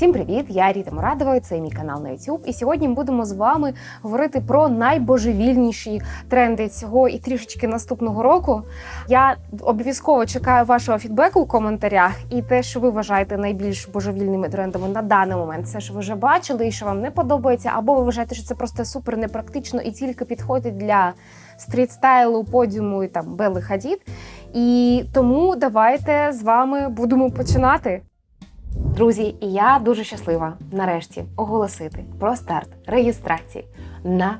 Всім привіт! Я Ріта Мурадова, це мій канал на YouTube. І сьогодні будемо з вами говорити про найбожевільніші тренди цього і трішечки наступного року. Я обов'язково чекаю вашого фідбеку у коментарях, і те, що ви вважаєте найбільш божевільними трендами на даний момент, це що ви вже бачили і що вам не подобається, або ви вважаєте, що це просто супер непрактично і тільки підходить для стрітстайлу, подіуму і там Белли Хадід. І тому давайте з вами будемо починати. Друзі, і я дуже щаслива нарешті оголосити про старт реєстрації на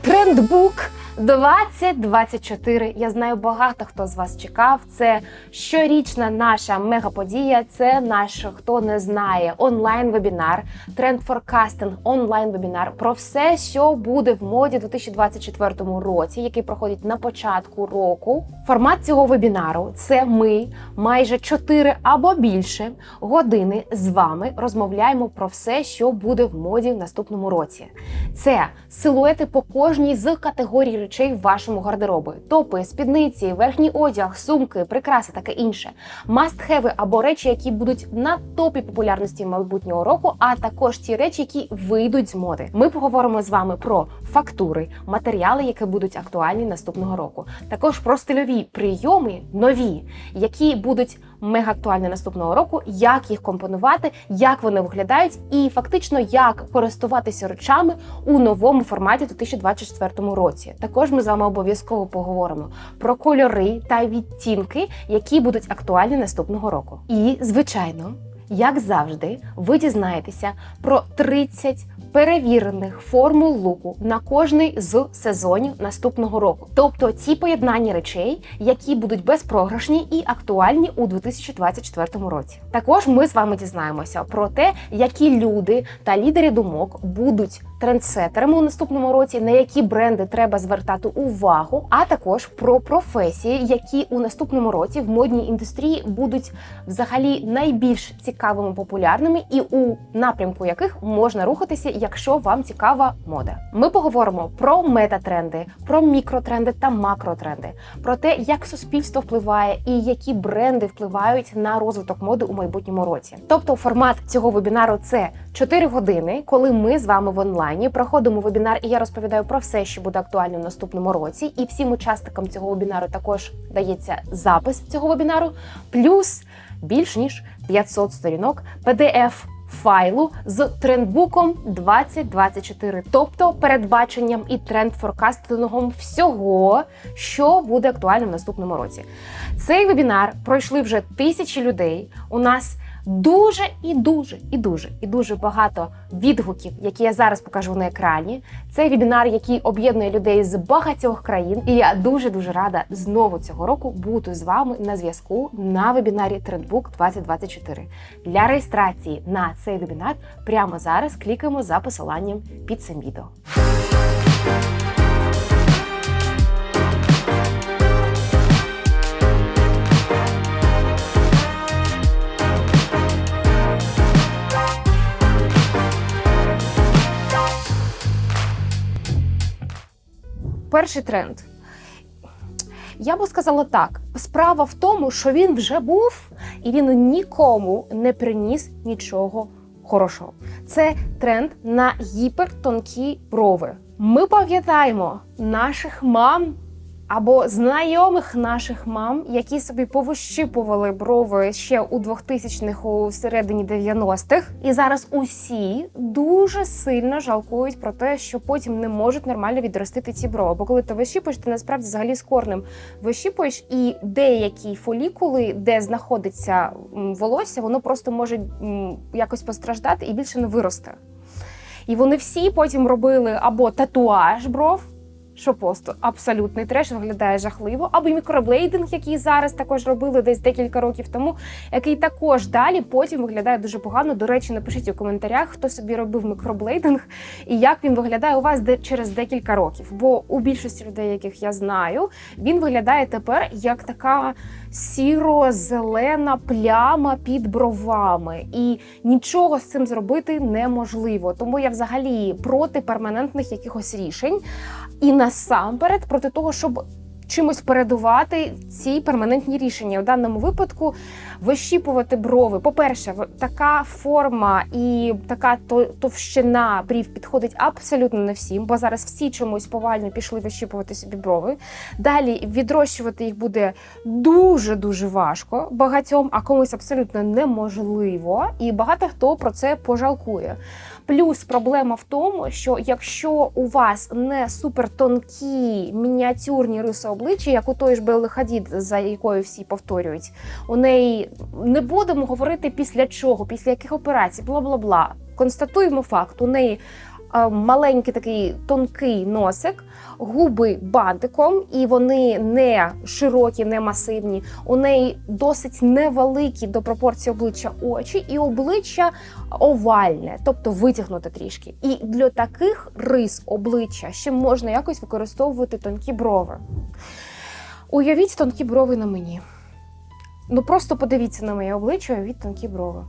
трендбук 2024. Я знаю, багато хто з вас чекав. Це щорічна наша мегаподія. Це наш, хто не знає, онлайн-вебінар, тренд-форкастинг, онлайн-вебінар про все, що буде в моді у 2024 році, який проходить на початку року. Формат цього вебінару це ми майже 4 або більше години з вами розмовляємо про все, що буде в моді в наступному році. Це силуети по кожній з категорій речей в вашому гардеробі: топи, спідниці, верхній одяг, сумки, прикраси, таке інше, мастхеви або речі, які будуть на топі популярності майбутнього року, а також ті речі, які вийдуть з моди. Ми поговоримо з вами про фактури, матеріали, які будуть актуальні наступного року. Також про стильові прийоми нові, які будуть мега актуальні наступного року, як їх компонувати, як вони виглядають, і фактично як користуватися речами у новому форматі у 2024 році. Також ми з вами обов'язково поговоримо про кольори та відтінки, які будуть актуальні наступного року. І звичайно. Як завжди, ви дізнаєтеся про 30 перевірених формул луку на кожний з сезонів наступного року. Тобто ті поєднання речей, які будуть безпрограшні і актуальні у 2024 році. Також ми з вами дізнаємося про те, які люди та лідери думок будуть трендсетерами у наступному році, на які бренди треба звертати увагу, а також про професії, які у наступному році в модній індустрії будуть взагалі найбільш цікавими популярними, і у напрямку яких можна рухатися, якщо вам цікава мода. Ми поговоримо про метатренди, про мікротренди та макротренди, про те, як суспільство впливає і які бренди впливають на розвиток моди у майбутньому році. Тобто, формат цього вебінару це 4 години, коли ми з вами в онлайні проходимо вебінар, і я розповідаю про все, що буде актуально в наступному році. І всім учасникам цього вебінару також дається запис цього вебінару, плюс більш ніж 500 сторінок PDF файлу з трендбуком 2024, тобто передбаченням і тренд-форкастингом всього, що буде актуально в наступному році. Цей вебінар пройшли вже тисячі людей. У нас дуже і дуже і дуже і дуже багато відгуків, які я зараз покажу на екрані. Це вебінар, який об'єднує людей з багатьох країн. І я дуже дуже рада знову цього року бути з вами на зв'язку на вебінарі Трендбук 2024. Для реєстрації на цей вебінар прямо зараз клікаємо за посиланням під цим відео. Перший тренд. Я би сказала так: справа в тому, що він вже був, і він нікому не приніс нічого хорошого. Це тренд на гіпертонкі брови. Ми пам'ятаємо наших мам або знайомих наших мам, які собі повищипували брови ще у 2000-х, у середині 90-х. І зараз усі дуже сильно жалкують про те, що потім не можуть нормально відростити ці брови. Бо коли ти вищипуєш, ти насправді взагалі з корнем вищипуєш, і деякі фолікули, де знаходиться волосся, воно просто може якось постраждати і більше не виросте. І вони всі потім робили або татуаж бров, що просто абсолютний треш виглядає жахливо, або мікроблейдинг, який зараз також робили десь декілька років тому, який також далі потім виглядає дуже погано. До речі, напишіть у коментарях, хто собі робив мікроблейдинг і як він виглядає у вас де через декілька років. Бо у більшості людей, яких я знаю, він виглядає тепер як така сіро-зелена пляма під бровами, і нічого з цим зробити неможливо. Тому я взагалі проти перманентних якихось рішень. І насамперед проти того, щоб чимось передувати ці перманентні рішення. У даному випадку вищіпувати брови. По-перше, така форма і така товщина брів підходить абсолютно не всім, бо зараз всі чомусь повально пішли вищіпувати собі брови. Далі відрощувати їх буде дуже дуже важко багатьом, а комусь абсолютно неможливо, і багато хто про це пожалкує. Плюс проблема в тому, що якщо у вас не супертонкі мініатюрні риси обличчя, як у той ж Белли Хадід, за якою всі повторюють, у неї не будемо говорити після чого, після яких операцій, бла бла бла. Констатуємо факт: у неї е, маленький такий тонкий носик, губи бантиком, і вони не широкі, не масивні. У неї досить невеликі до пропорції обличчя очі, і обличчя овальне, тобто витягнуте трішки. І для таких рис обличчя ще можна якось використовувати тонкі брови. Уявіть тонкі брови на мені. Ну просто подивіться на моє обличчя, уявіть тонкі брови.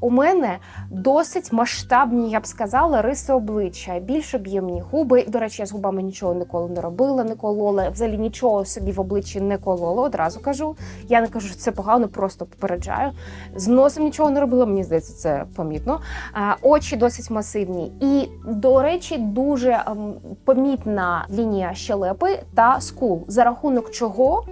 У мене досить масштабні, я б сказала, риси обличчя, більш об'ємні губи. До речі, я з губами нічого ніколи не робила, не колола. Взагалі нічого собі в обличчі не колола. Одразу кажу. Я не кажу, що це погано, просто попереджаю. З носом нічого не робила. Мені здається, це помітно. Очі досить масивні. І, до речі, дуже ем, помітна лінія щелепи та скул, за рахунок чого.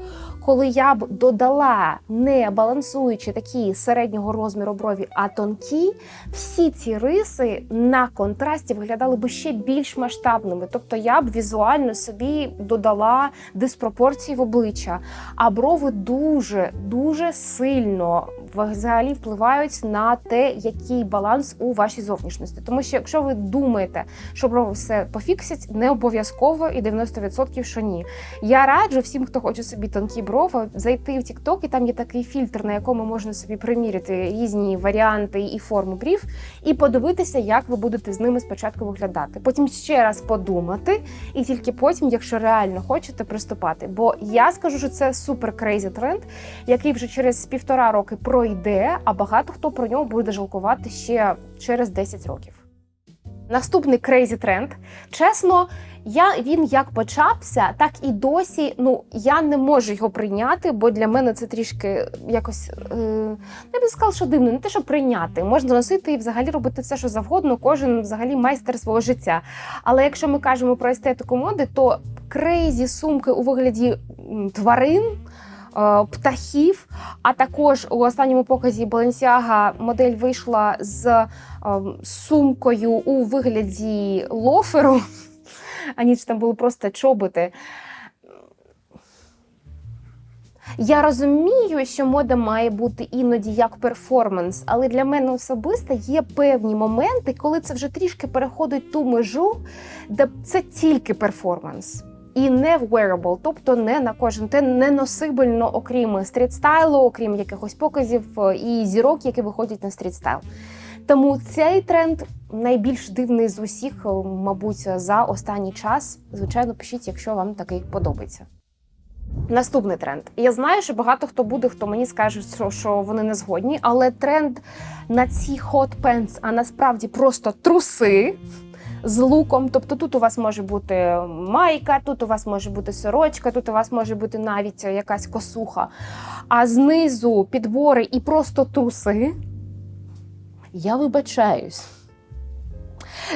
Коли я б додала не балансуючи такі середнього розміру брові, а тонкі, всі ці риси на контрасті виглядали б ще більш масштабними. Тобто я б візуально собі додала диспропорції в обличчя. А брови дуже дуже сильно взагалі впливають на те, який баланс у вашій зовнішності. Тому що якщо ви думаєте, що брови все пофіксять, не обов'язково і 90% що ні. Я раджу всім, хто хоче собі тонкі брови, зайти в TikTok, і там є такий фільтр, на якому можна собі приміряти різні варіанти і форми брів, і подивитися, як ви будете з ними спочатку виглядати. Потім ще раз подумати, і тільки потім, якщо реально хочете, приступати. Бо я скажу, що це супер крейзі тренд, який вже через півтора роки пройде, а багато хто про нього буде жалкувати ще через 10 років. Наступний крейзі тренд. Чесно, я він як почався, так і досі. Ну я не можу його прийняти, бо для мене це трішки якось е, я б сказала, що дивно, не те, що прийняти. Можна носити і взагалі робити все, що завгодно. Кожен взагалі майстер свого життя. Але якщо ми кажемо про естетику моди, то крейзі сумки у вигляді тварин. е, Птахів, а також у останньому показі Balenciaga модель вийшла з е, сумкою у вигляді лоферу. А ніч там були просто чоботи. Я розумію, що мода має бути іноді як перформанс, але для мене особисто є певні моменти, коли це вже трішки переходить ту межу, де це тільки перформанс. І не wearable, тобто не на кожен те не носибельно, окрім стрітстайлу, окрім якихось показів е, і зірок, які виходять на стрітстайл. Тому цей тренд найбільш дивний з усіх, е, мабуть, за останній час. Звичайно, пишіть, якщо вам такий подобається. Наступний тренд. Я знаю, що багато хто буде, хто мені скаже, що, що вони не згодні, але тренд на ці hot pants, а насправді просто труси з луком. Тобто тут у вас може бути майка, тут у вас може бути сорочка, тут у вас може бути навіть якась косуха. А знизу підбори і просто труси. Я вибачаюсь.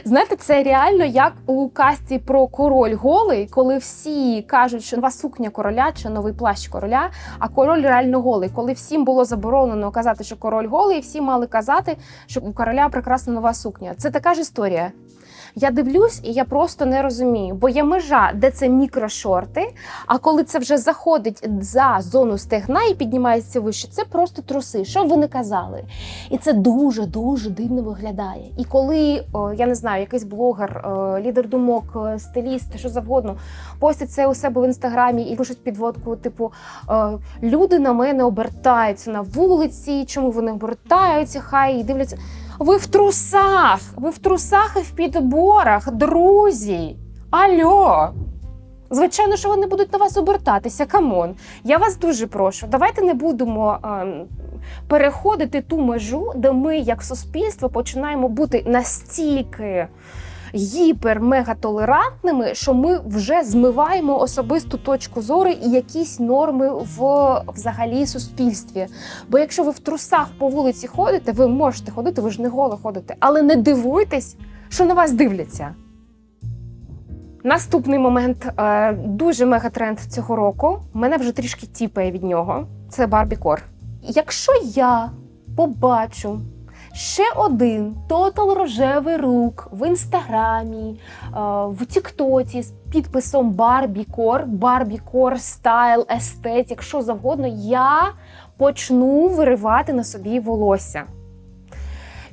Знаєте, це реально як у касті про король голий, коли всі кажуть, що нова сукня короля чи новий плащ короля, а король реально голий. Коли всім було заборонено казати, що король голий, і всі мали казати, що у короля прекрасна нова сукня. Це така ж історія. Я дивлюсь, і я просто не розумію, бо є межа, де це мікрошорти. А коли це вже заходить за зону стегна і піднімається вище, це просто труси. Що ви не казали? І це дуже дуже дивно виглядає. І коли я не знаю, якийсь блогер, лідер думок, стиліст, що завгодно, постять це у себе в інстаграмі і пишуть підводку, типу о, люди на мене обертаються на вулиці. Чому вони обертаються? Хай і дивляться. Ви в трусах! Ви в трусах і в підборах, друзі! Альо! Звичайно, що вони будуть на вас обертатися. Камон. Я вас дуже прошу. Давайте не будемо ем, переходити ту межу, де ми, як суспільство, починаємо бути настільки гіпер-мегатолерантними, що ми вже змиваємо особисту точку зору і якісь норми в взагалі суспільстві. Бо якщо ви в трусах по вулиці ходите, ви можете ходити, ви ж не голо ходите, але не дивуйтесь, що на вас дивляться. Наступний момент е, дуже мегатренд цього року. Мене вже трішки тіпає від нього. Це Барбікор. Якщо я побачу ще один тотал рожевий рук в інстаграмі, е, в Тіктоці з підписом Барбікор, Барбікор стайл, естетік, що завгодно, я почну виривати на собі волосся.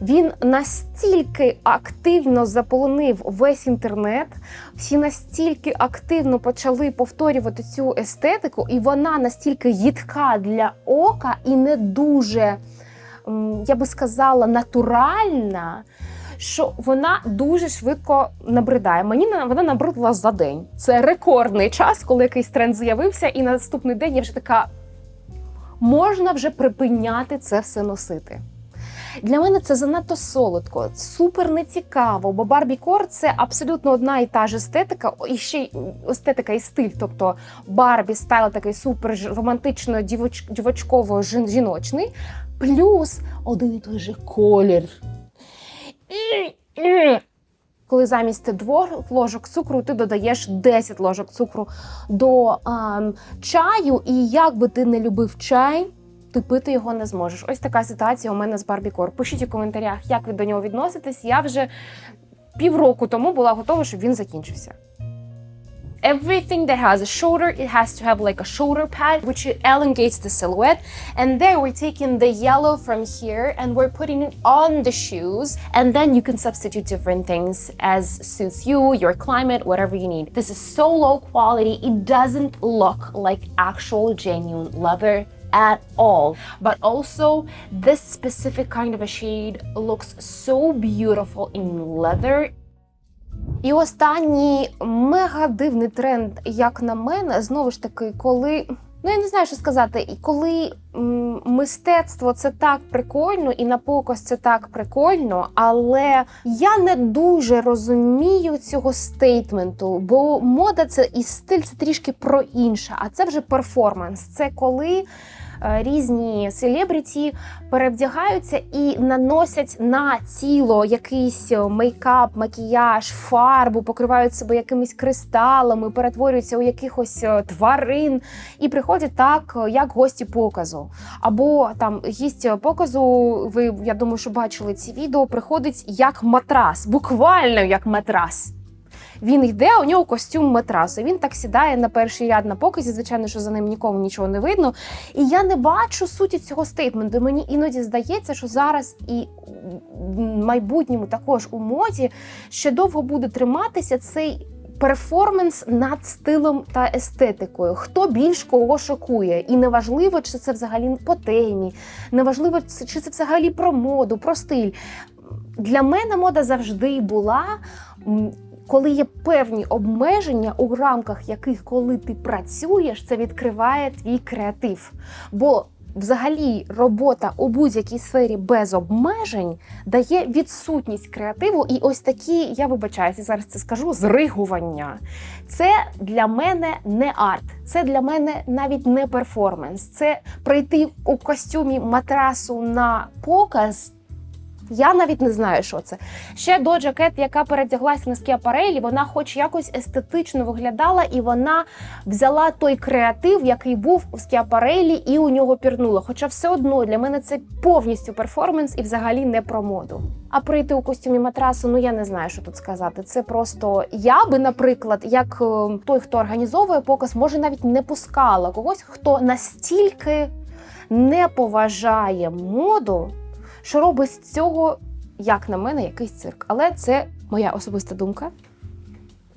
Він настільки активно заполонив весь інтернет, всі настільки активно почали повторювати цю естетику, і вона настільки їдка для ока і не дуже, я би сказала, натуральна. Що вона дуже швидко набридає. Мені на- вона набридла за день. Це рекордний час, коли якийсь тренд з'явився, і на наступний день я вже така можна вже припиняти це все носити. Для мене це занадто солодко, супер нецікаво, бо Барбі-кор це абсолютно одна і та ж естетика, і ще й естетика і стиль. Тобто Барбі стайл такий супер романтично дівочково жіночний, плюс один і той же колір. Коли замість двох ложок цукру ти додаєш 10 ложок цукру до ем, чаю, і як би ти не любив чай, ти пити його не зможеш. Ось така ситуація у мене з Барбікор. Пишіть у коментарях, як ви до нього відноситесь. Я вже півроку тому була готова, щоб він закінчився. Everything that has a shoulder, it has to have like a shoulder pad, which elongates the silhouette. And there we're taking the yellow from here and we're putting it on the shoes. And then you can substitute different things as suits you, your climate, whatever you need. This is so low quality, it doesn't look like actual genuine leather at all. But also, this specific kind of a shade looks so beautiful in leather. І останній мега дивний тренд, як на мене, знову ж таки, коли. Ну, я не знаю, що сказати. І коли м, мистецтво це так прикольно, і на показ це так прикольно, але я не дуже розумію цього стейтменту, бо мода це і стиль це трішки про інше, а це вже перформанс. Це коли різні селебріті перевдягаються і наносять на тіло якийсь е, мейкап, макіяж, фарбу, покривають себе якимись кристалами, перетворюються у якихось е, тварин і приходять так, е, як гості показу. Або там гість показу, ви я думаю, що бачили ці відео, приходить як матрас, буквально як матрас. Він йде, у нього костюм матрасу. Він так сідає на перший ряд на показі. Звичайно, що за ним нікому нічого не видно. І я не бачу суті цього стейтменту. Мені іноді здається, що зараз і в майбутньому також у моді ще довго буде триматися цей. Перформанс над стилем та естетикою. Хто більш кого шокує? І неважливо, чи це взагалі по темі, неважливо, чи це взагалі про моду, про стиль. Для мене мода завжди була. Коли є певні обмеження, у рамках яких, коли ти працюєш, це відкриває твій креатив. Бо взагалі робота у будь-якій сфері без обмежень дає відсутність креативу. І ось такі, я вибачаюся, зараз це скажу, зригування. Це для мене не арт, це для мене навіть не перформанс. Це прийти у костюмі матрасу на показ. Я навіть не знаю, що це. Ще Доджа Кет, яка передяглася на скіапарелі, вона хоч якось естетично виглядала, і вона взяла той креатив, який був у скіапарелі, і у нього пірнула. Хоча все одно для мене це повністю перформанс і взагалі не про моду. А прийти у костюмі матрасу, ну я не знаю, що тут сказати. Це просто я би, наприклад, як е, той, хто організовує показ, може навіть не пускала когось, хто настільки не поважає моду що робить з цього, як на мене, якийсь цирк. Але це моя особиста думка.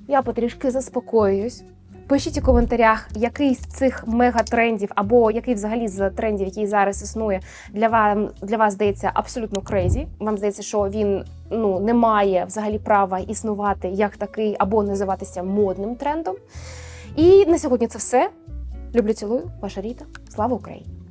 Я потрішки заспокоююсь. Пишіть у коментарях, який з цих мегатрендів, або який взагалі з трендів, який зараз існує, для вас для вас здається абсолютно крейзі. Вам здається, що він ну не має взагалі права існувати як такий, або називатися модним трендом. І на сьогодні це все. Люблю, цілую, ваша Ріта. Слава Україні!